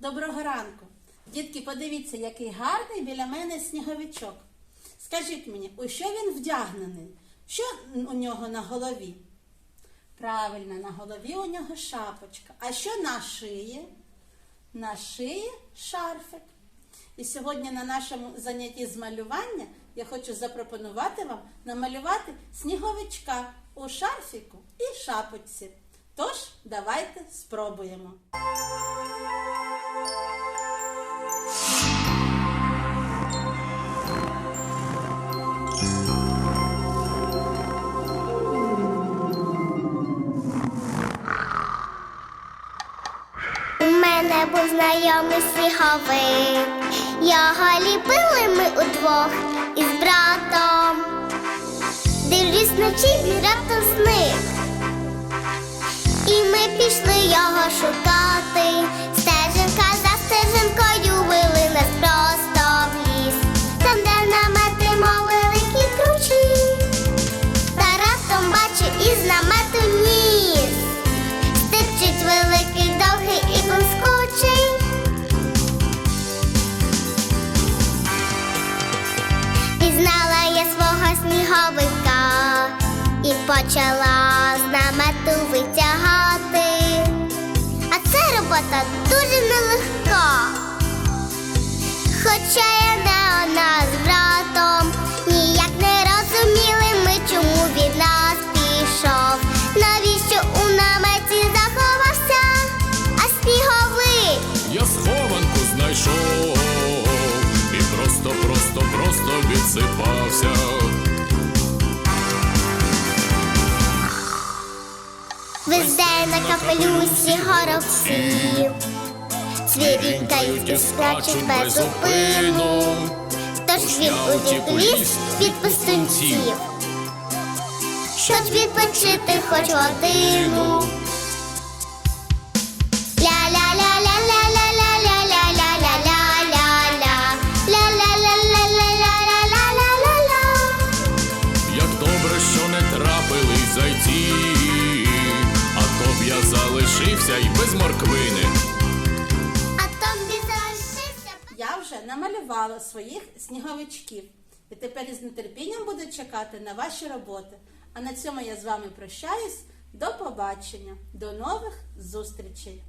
Доброго ранку. Дітки, подивіться, який гарний біля мене сніговичок. Скажіть мені, у що він вдягнений? Що у нього на голові? Правильно, на голові у нього шапочка. А що на шиї? На шиї шарфик. І сьогодні на нашому занятті з малювання я хочу запропонувати вам намалювати сніговичка у шарфіку і шапочці. Тож, давайте спробуємо. Мене був знайомий сніговик. Його ліпили ми удвох із братом. Дивлюсь вночі він раптом Пізнала я свого сніговика і почала з намету везде на капелюсі горобці, цвірінькають і скачуть без зупину. Тож він утік у ліс від пустунців, щоб відпочити хоч годину. Залишився й без морквини. А там залишився Я вже намалювала своїх сніговичків. І тепер із нетерпінням буду чекати на ваші роботи. А на цьому я з вами прощаюсь. До побачення, до нових зустрічей!